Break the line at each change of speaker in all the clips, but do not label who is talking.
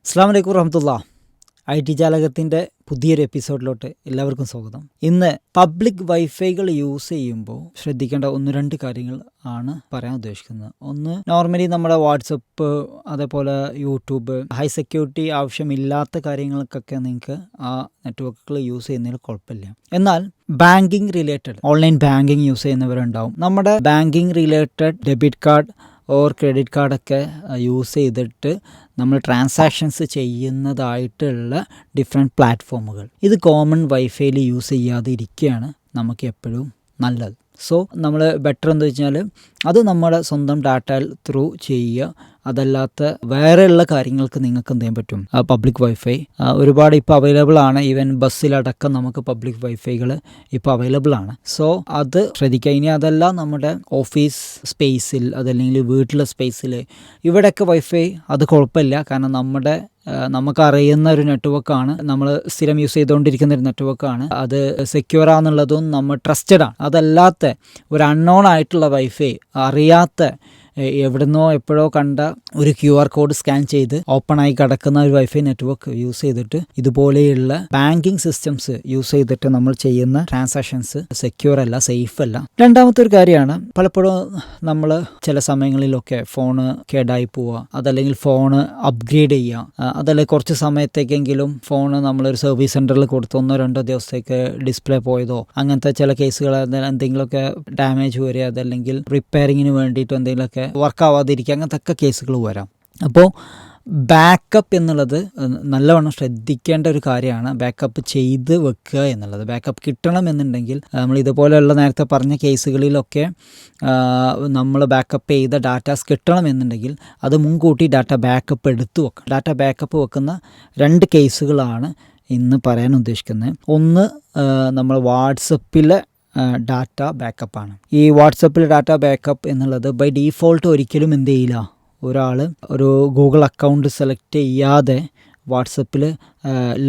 അസ്സാം വലൈക്കും വറഹമത്തുള്ള. ഐ ടി ജാലകത്തിന്റെ പുതിയൊരു എപ്പിസോഡിലോട്ട് എല്ലാവർക്കും സ്വാഗതം. ഇന്ന് പബ്ലിക് വൈഫൈകൾ യൂസ് ചെയ്യുമ്പോൾ ശ്രദ്ധിക്കേണ്ട ഒന്ന് രണ്ട് കാര്യങ്ങൾ ആണ് പറയാൻ ഉദ്ദേശിക്കുന്നത്. ഒന്ന് നോർമലി നമ്മുടെ വാട്സപ്പ് അതേപോലെ യൂട്യൂബ് ഹൈ സെക്യൂരിറ്റി ആവശ്യമില്ലാത്ത കാര്യങ്ങൾക്കൊക്കെ നിങ്ങൾക്ക് ആ നെറ്റ്വർക്കുകൾ യൂസ് ചെയ്യുന്നതിൽ കുഴപ്പമില്ല. എന്നാൽ banking related online banking use ചെയ്യുന്നവരുണ്ടാവും. നമ്മുടെ banking related debit card or credit കാർഡൊക്കെ use ചെയ്തിട്ട് നമ്മൾ ട്രാൻസാക്ഷൻസ് ചെയ്യുന്നതായിട്ടുള്ള ഡിഫറെന്റ് പ്ലാറ്റ്ഫോമുകൾ ഇത് കോമൺ വൈഫൈയിൽ യൂസ് ചെയ്യാതെ ഇരിക്കുകയാണ് നമുക്ക് എപ്പോഴും നല്ലത്. സോ നമ്മൾ ബെറ്റർ എന്താ വെച്ചാൽ അത് നമ്മുടെ സ്വന്തം ഡാറ്റ ത്രൂ ചെയ്യുക. അതല്ലാത്ത വേറെയുള്ള കാര്യങ്ങൾക്ക് നിങ്ങൾക്ക് എന്ത് ചെയ്യാൻ പറ്റും? പബ്ലിക് വൈഫൈ ഒരുപാട് ഇപ്പോൾ അവൈലബിൾ ആണ്. ഈവൻ ബസ്സിലടക്കം നമുക്ക് പബ്ലിക് വൈഫൈകൾ ഇപ്പോൾ അവൈലബിൾ ആണ്. സോ അത് ശ്രദ്ധിക്കുക. ഇനി അതല്ല നമ്മുടെ ഓഫീസ് സ്പേസിൽ അതല്ലെങ്കിൽ വീട്ടിലെ സ്പേസിൽ ഇവിടെയൊക്കെ വൈഫൈ അത് കുഴപ്പമില്ല. കാരണം നമ്മുടെ നമുക്കറിയുന്ന ഒരു നെറ്റ്വർക്കാണ് നമ്മൾ സ്ഥിരം യൂസ് ചെയ്തുകൊണ്ടിരിക്കുന്ന ഒരു നെറ്റ്വർക്കാണ് അത് സെക്യൂർ ആണെന്നുള്ളതും നമ്മൾ ട്രസ്റ്റഡ് ആണ്. അതല്ലാത്ത ഒരു അൺനോൺ ആയിട്ടുള്ള വൈഫൈ അറിയാത്ത എവിടുന്നോ എപ്പോഴോ കണ്ട ഒരു ക്യു ആർ കോഡ് സ്കാൻ ചെയ്ത് ഓപ്പൺ ആയി കിടക്കുന്ന ഒരു വൈഫൈ നെറ്റ്വർക്ക് യൂസ് ചെയ്തിട്ട് ഇതുപോലെയുള്ള ബാങ്കിങ് സിസ്റ്റംസ് യൂസ് ചെയ്തിട്ട് നമ്മൾ ചെയ്യുന്ന ട്രാൻസാക്ഷൻസ് സെക്യൂർ അല്ല സേഫ് അല്ല രണ്ടാമത്തെ ഒരു കാര്യമാണ് പലപ്പോഴും നമ്മൾ ചില സമയങ്ങളിലൊക്കെ ഫോണ് കേടായി പോവുക അതല്ലെങ്കിൽ ഫോണ് അപ്ഗ്രേഡ് ചെയ്യുക. അതല്ലെങ്കിൽ കുറച്ച് സമയത്തേക്കെങ്കിലും ഫോണ് നമ്മളൊരു സർവീസ് സെന്ററിൽ കൊടുത്ത് ഒന്നോ രണ്ടോ ദിവസത്തേക്ക് ഡിസ്പ്ലേ പോയതോ അങ്ങനത്തെ ചില കേസുകൾ എന്തെങ്കിലുമൊക്കെ ഡാമേജ് വരിക അതല്ലെങ്കിൽ റിപ്പയറിങ്ങിന് വേണ്ടിയിട്ട് എന്തെങ്കിലുമൊക്കെ വർക്ക് ആവാതിരിക്കുക അങ്ങനത്തെ ഒക്കെ കേസുകൾ വരാം. അപ്പോൾ ബാക്കപ്പ് എന്നുള്ളത് നല്ലവണ്ണം ശ്രദ്ധിക്കേണ്ട ഒരു കാര്യമാണ് ബാക്കപ്പ് ചെയ്ത് വെക്കുക എന്നുള്ളത്. ബാക്കപ്പ് കിട്ടണം എന്നുണ്ടെങ്കിൽ നമ്മൾ ഇതുപോലെയുള്ള നേരത്തെ പറഞ്ഞ കേസുകളിലൊക്കെ നമ്മൾ ബാക്കപ്പ് ചെയ്ത ഡാറ്റാസ് കിട്ടണം എന്നുണ്ടെങ്കിൽ അത് മുൻകൂട്ടി ഡാറ്റ ബാക്കപ്പ് എടുത്ത് വെക്കണം. ഡാറ്റ ബാക്കപ്പ് വെക്കുന്ന രണ്ട് കേസുകളാണ് ഇന്ന് പറയാൻ ഉദ്ദേശിക്കുന്നത്. ഒന്ന് നമ്മൾ വാട്സപ്പിലെ ഡാറ്റ ബാക്കപ്പാണ് ഈ വാട്സപ്പിൽ ഡാറ്റ ബാക്കപ്പ് എന്നുള്ളത് ബൈ ഡീഫോൾട്ട് ഒരിക്കലും എന്ത് ചെയ്യില്ല. ഒരാൾ ഒരു ഗൂഗിൾ അക്കൗണ്ട് സെലക്ട് ചെയ്യാതെ വാട്സപ്പിൽ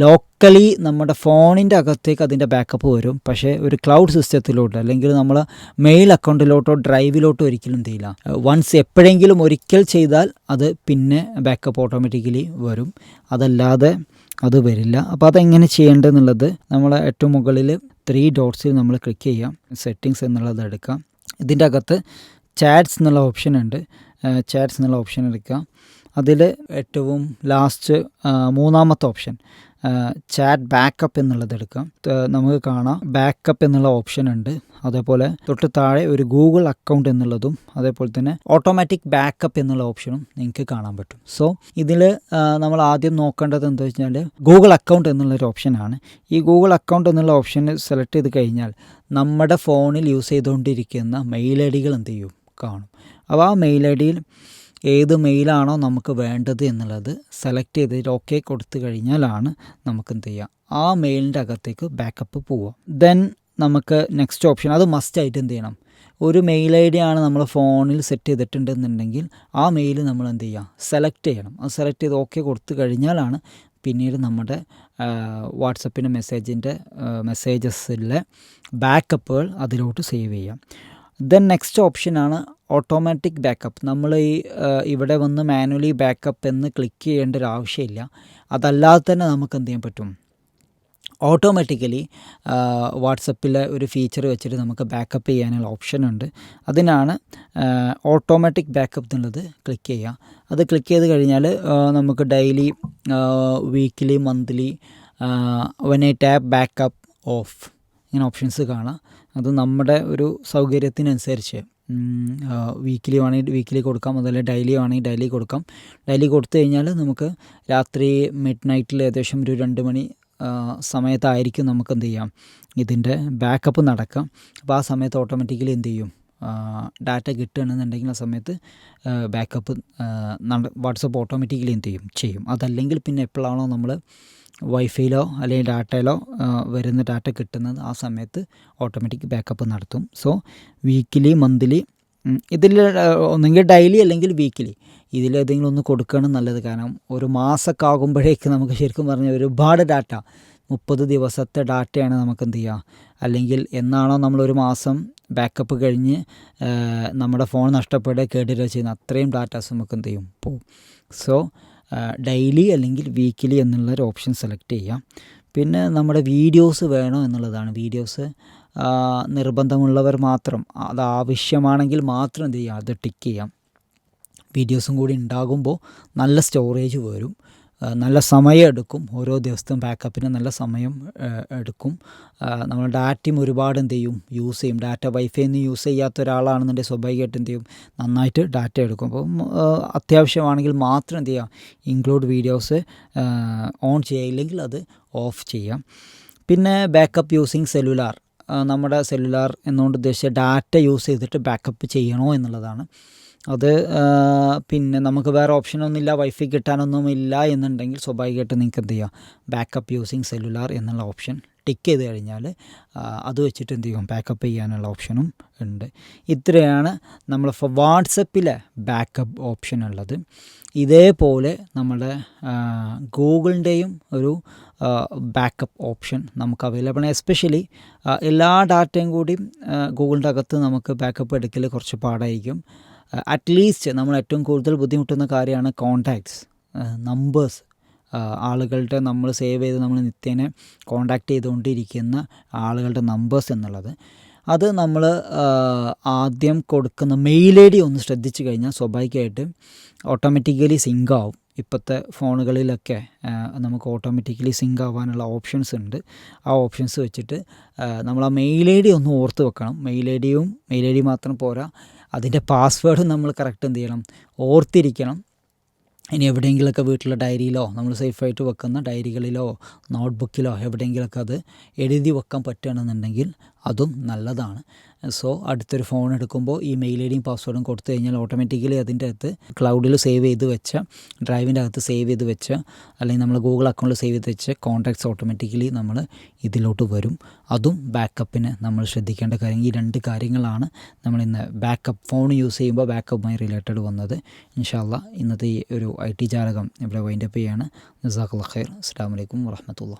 ലോക്കലി നമ്മുടെ ഫോണിന്റെ അകത്തേക്ക് അതിന്റെ ബാക്കപ്പ് വരും. പക്ഷേ ഒരു ക്ലൗഡ് സിസ്റ്റത്തിലോട്ട് അല്ലെങ്കിൽ നമ്മൾ മെയിൽ അക്കൗണ്ടിലോട്ടോ ഡ്രൈവിലോട്ടോ ഒരിക്കലും ചെയ്യില്ല. വൺസ് എപ്പോഴെങ്കിലും ഒരിക്കൽ ചെയ്താൽ അത് പിന്നെ ബാക്കപ്പ് ഓട്ടോമാറ്റിക്കലി വരും. അതല്ലാതെ അത് വരില്ല. അപ്പോൾ അതെങ്ങനെ ചെയ്യേണ്ടതെന്നുള്ളത് നമ്മൾ ഏറ്റവും മുകളിൽ ത്രീ ഡോട്ട്സിൽ നമ്മൾ ക്ലിക്ക് ചെയ്യാം. സെറ്റിങ്സ് എന്നുള്ളത് എടുക്കാം. ഇതിന്റെ അകത്ത് ചാറ്റ്സ് എന്നുള്ള ഓപ്ഷൻ ഉണ്ട്. ചാറ്റ്സ് എന്നുള്ള ഓപ്ഷൻ എടുക്കുക അതിൽ ഏറ്റവും ലാസ്റ്റ് മൂന്നാമത്തെ ഓപ്ഷൻ ചാറ്റ് ബാക്കപ്പ് എന്നുള്ളത് എടുക്കാം. നമുക്ക് കാണാം. ബാക്കപ്പ് എന്നുള്ള ഓപ്ഷൻ ഉണ്ട്. അതേപോലെ തൊട്ട് താഴെ ഒരു ഗൂഗിൾ അക്കൗണ്ട് എന്നുള്ളതും അതേപോലെ തന്നെ ഓട്ടോമാറ്റിക് ബാക്കപ്പ് എന്നുള്ള ഓപ്ഷനും നിങ്ങൾക്ക് കാണാൻ പറ്റും. സോ ഇതിൽ നമ്മൾ ആദ്യം നോക്കേണ്ടത് എന്താ വെച്ചാൽ ഗൂഗിൾ അക്കൗണ്ട് എന്നുള്ളൊരു ഓപ്ഷനാണ്. ഈ ഗൂഗിൾ അക്കൗണ്ട് എന്നുള്ള ഓപ്ഷൻ സെലക്ട് ചെയ്ത് കഴിഞ്ഞാൽ നമ്മുടെ ഫോണിൽ യൂസ് ചെയ്തുകൊണ്ടിരിക്കുന്ന മെയിൽ ഐ ഡികൾ എന്ത് ചെയ്യും? കാണും. അപ്പോൾ ആ മെയിൽ ഐ ഡിയിൽ ഏത് മെയിലാണോ നമുക്ക് വേണ്ടത് എന്നുള്ളത് സെലക്ട് ചെയ്തിട്ട് ഓക്കെ കൊടുത്തു കഴിഞ്ഞാലാണ് നമുക്ക് എന്ത് ചെയ്യുക ആ മെയിലിന്റെ അകത്തേക്ക് ബാക്കപ്പ് പോവുക. ദെൻ നമുക്ക് നെക്സ്റ്റ് ഓപ്ഷൻ അത് മസ്റ്റ് ആയിട്ട് എന്ത് ചെയ്യണം? ഒരു മെയിൽ ഐ ഡി ആണ് നമ്മൾ ഫോണിൽ സെറ്റ് ചെയ്തിട്ടുണ്ടെന്നുണ്ടെങ്കിൽ ആ മെയിൽ നമ്മൾ എന്ത് ചെയ്യുക സെലക്ട് ചെയ്യണം. അത് സെലക്ട് ചെയ്ത് ഓക്കെ കൊടുത്തു കഴിഞ്ഞാലാണ് പിന്നീട് നമ്മുടെ വാട്സപ്പിന്റെ മെസ്സേജിന്റെ മെസ്സേജസിലെ ബാക്കപ്പുകൾ അതിലോട്ട് സേവ് ചെയ്യാം. ദെൻ നെക്സ്റ്റ് ഓപ്ഷനാണ് ഓട്ടോമാറ്റിക് ബാക്കപ്പ് നമ്മൾ ഈ ഇവിടെ വന്ന് മാനുവലി ബാക്കപ്പ് എന്ന് ക്ലിക്ക് ചെയ്യേണ്ട ഒരു ആവശ്യമില്ല. അതല്ലാതെ തന്നെ നമുക്ക് എന്ത് ചെയ്യാൻ പറ്റും? ഓട്ടോമാറ്റിക്കലി വാട്സപ്പിലെ ഒരു ഫീച്ചർ വെച്ചിട്ട് നമുക്ക് ബാക്കപ്പ് ചെയ്യാനുള്ള ഓപ്ഷൻ ഉണ്ട്. അതിനാണ് ഓട്ടോമാറ്റിക് ബാക്കപ്പ് എന്നുള്ളത് ക്ലിക്ക് ചെയ്യുക. അത് ക്ലിക്ക് ചെയ്ത് കഴിഞ്ഞാൽ നമുക്ക് daily weekly monthly when I tap backup off ഇങ്ങനെ ഓപ്ഷൻസ് കാണാം. അത് നമ്മുടെ ഒരു സൗകര്യത്തിനനുസരിച്ച്. വീക്കിലി വേണമെങ്കിൽ വീക്കിലി കൊടുക്കാം. അതുപോലെ ഡെയിലി വേണമെങ്കിൽ ഡെയിലി കൊടുക്കാം. ഡെയിലി കൊടുത്തു കഴിഞ്ഞാൽ നമുക്ക് രാത്രി മിഡ് നൈറ്റിൽ ഏകദേശം ഒരു രണ്ട് മണി സമയത്തായിരിക്കും നമുക്ക് എന്ത് ചെയ്യാം? ഇതിന്റെ ബാക്കപ്പ് നടക്കാം. അപ്പോൾ ആ സമയത്ത് ഓട്ടോമാറ്റിക്കലി എന്ത് ചെയ്യും? ഡാറ്റ കിട്ടുകയാണെന്നുണ്ടെങ്കിൽ ആ സമയത്ത് ബാക്കപ്പ് വാട്സപ്പ് ഓട്ടോമാറ്റിക്കലി എന്ത് ചെയ്യും? ചെയ്യും. അതല്ലെങ്കിൽ പിന്നെ എപ്പോഴാണോ നമ്മൾ വൈഫൈയിലോ അല്ലെങ്കിൽ ഡാറ്റയിലോ വരുന്ന ഡാറ്റ കിട്ടുന്നത് ആ സമയത്ത് ഓട്ടോമാറ്റിക് ബാക്കപ്പ് നടത്തും. സോ വീക്കിലി മന്ത്ലി ഇതിൽ ഒന്നെങ്കിൽ ഡെയിലി അല്ലെങ്കിൽ വീക്കിലി ഇതിലേതെങ്കിലും ഒന്ന് കൊടുക്കുകയാണ് നല്ലത്. കാരണം ഒരു മാസമൊക്കെ ആകുമ്പോഴേക്ക് നമുക്ക് ശരിക്കും പറഞ്ഞാൽ ഒരുപാട് ഡാറ്റ മുപ്പത് ദിവസത്തെ ഡാറ്റയാണ് നമുക്ക് എന്ത് ചെയ്യുക. അല്ലെങ്കിൽ എന്നാണോ നമ്മളൊരു മാസം ബാക്കപ്പ് കഴിഞ്ഞ് നമ്മുടെ ഫോൺ നഷ്ടപ്പെടുക കേടുവരിക ചെയ്യുന്ന അത്രയും ഡാറ്റാസ് നമുക്ക് എന്ത് ചെയ്യും? പോവും. സോ ഡെയിലി അല്ലെങ്കിൽ വീക്കിലി എന്നുള്ളൊരു ഓപ്ഷൻ സെലക്ട് ചെയ്യാം. പിന്നെ നമ്മുടെ വീഡിയോസ് വേണോ എന്നുള്ളതാണ്. വീഡിയോസ് നിർബന്ധമുള്ളവർ മാത്രം അത് ആവശ്യമാണെങ്കിൽ മാത്രം എന്ത് ചെയ്യുക അത് ടിക്ക് ചെയ്യാം. വീഡിയോസും കൂടി ഉണ്ടാകുമ്പോൾ നല്ല സ്റ്റോറേജ് വരും. നല്ല സമയം എടുക്കും. ഓരോ ദിവസത്തും ബാക്കപ്പിന് നല്ല സമയം എടുക്കും. നമ്മൾ ഡാറ്റയും ഒരുപാട് എന്ത് ചെയ്യും? യൂസ് ചെയ്യും. ഡാറ്റ വൈഫൈ ഒന്നും യൂസ് ചെയ്യാത്ത ഒരാളാണെന്നുണ്ടെങ്കിൽ സ്വാഭാവികമായിട്ട് എന്ത് ചെയ്യും? നന്നായിട്ട് ഡാറ്റ എടുക്കും. അപ്പം അത്യാവശ്യമാണെങ്കിൽ മാത്രം എന്ത് ചെയ്യാം? ഇൻക്ലൂഡ് വീഡിയോസ് ഓൺ ചെയ്യില്ലെങ്കിൽ അത് ഓഫ് ചെയ്യാം. പിന്നെ ബാക്കപ്പ് യൂസിങ് സെല്ലുലാർ നമ്മുടെ സെല്ലുലാർ എന്നുകൊണ്ട് ഉദ്ദേശിച്ച ഡാറ്റ യൂസ് ചെയ്തിട്ട് ബാക്കപ്പ് ചെയ്യണോ എന്നുള്ളതാണ്. അത് പിന്നെ നമുക്ക് വേറെ ഓപ്ഷനൊന്നുമില്ല വൈഫൈ കിട്ടാനൊന്നുമില്ല എന്നുണ്ടെങ്കിൽ സ്വാഭാവികമായിട്ട് നിങ്ങൾക്ക് എന്ത് ചെയ്യാം? ബാക്കപ്പ് യൂസിങ് സെല്ലുലാർ എന്നുള്ള ഓപ്ഷൻ ടിക്ക് ചെയ്ത് കഴിഞ്ഞാൽ അത് വെച്ചിട്ട് എന്ത് ചെയ്യും? ബാക്കപ്പ് ചെയ്യാനുള്ള ഓപ്ഷനും ഉണ്ട്. ഇത്രയാണ് നമ്മൾ വാട്സപ്പിലെ ബാക്കപ്പ് ഓപ്ഷൻ ഉള്ളത്. ഇതേപോലെ നമ്മുടെ ഗൂഗിളിന്റെയും ഒരു ബാക്കപ്പ് ഓപ്ഷൻ നമുക്ക് അവൈലബിൾ ആണ്. എസ്പെഷ്യലി എല്ലാ ഡാറ്റയും കൂടി ഗൂഗിളിന്റെ അകത്ത് നമുക്ക് ബാക്കപ്പ് എടുക്കൽ കുറച്ച് പാടായിരിക്കും. അറ്റ്ലീസ്റ്റ് നമ്മൾ ഏറ്റവും കൂടുതൽ ബുദ്ധിമുട്ടുന്ന കാര്യമാണ് കോണ്ടാക്ട്സ് നമ്പേഴ്സ് ആളുകളുടെ നമ്മൾ സേവ് ചെയ്ത് നമ്മൾ നിത്യേന കോണ്ടാക്ട് ചെയ്തുകൊണ്ടിരിക്കുന്ന ആളുകളുടെ നമ്പേഴ്സ് എന്നുള്ളത്. അത് നമ്മൾ ആദ്യം കൊടുക്കുന്ന മെയിൽ ഐ ഡി ഒന്ന് ശ്രദ്ധിച്ചു കഴിഞ്ഞാൽ സ്വാഭാവികമായിട്ട് ഓട്ടോമാറ്റിക്കലി സിങ്ക് ആവും. ഇപ്പോഴത്തെ ഫോണുകളിലൊക്കെ നമുക്ക് ഓട്ടോമാറ്റിക്കലി സിങ്ക് ആവാനുള്ള ഓപ്ഷൻസ് ഉണ്ട്. ആ ഓപ്ഷൻസ് വെച്ചിട്ട് നമ്മൾ ആ മെയിൽ ഐ ഡി ഒന്ന് ഓർത്ത് വെക്കണം. മെയിൽ ഐ ഡിയും മെയിൽ ഐ ഡി മാത്രം പോരാ. അതിന്റെ പാസ്വേഡും നമ്മൾ കറക്റ്റ് എന്ത് ചെയ്യണം? ഓർത്തിരിക്കണം. ഇനി എവിടെയെങ്കിലുമൊക്കെ വീട്ടിലെ ഡയറിയിലോ നമ്മൾ സേഫായിട്ട് വെക്കുന്ന ഡയറികളിലോ നോട്ട്ബുക്കിലോ എവിടെയെങ്കിലുമൊക്കെ അത് എഴുതി വെക്കാൻ പറ്റുകയാണെന്നുണ്ടെങ്കിൽ അതും നല്ലതാണ്. സോ അടുത്തൊരു ഫോൺ എടുക്കുമ്പോൾ ഈ മെയിൽ ഐ ഡിയും പാസ്വേഡും കൊടുത്തു കഴിഞ്ഞാൽ ഓട്ടോമാറ്റിക്കലി അതിന്റെ അകത്ത് ക്ലൗഡിൽ സേവ് ചെയ്ത് വെച്ച ഡ്രൈവിന്റെ അകത്ത് സേവ് ചെയ്ത് വെച്ച അല്ലെങ്കിൽ നമ്മൾ ഗൂഗിൾ അക്കൗണ്ടിൽ സേവ് ചെയ്ത് വെച്ച കോൺടാക്ട്സ് ഓട്ടോമാറ്റിക്കലി നമ്മൾ ഇതിലോട്ട് വരും. അതും ബാക്കപ്പിന് നമ്മൾ ശ്രദ്ധിക്കേണ്ട കാര്യം ഈ രണ്ട് കാര്യങ്ങളാണ് നമ്മൾ ഇന്ന് ബാക്കപ്പ് ഫോൺ യൂസ് ചെയ്യുമ്പോൾ ബാക്കപ്പുമായി റിലേറ്റഡ് വന്നത്. ഇൻഷാല്ല ഇന്നത്തെ ഈ ഒരു ഐ ടി ജാലകം ഇവിടെ വൈൻഡപ്പ് ചെയ്യാണ്. നിസാഖുൽ ഖൈർ. അസ്സാം വലൈക്കും വാഹമത്തുള്ള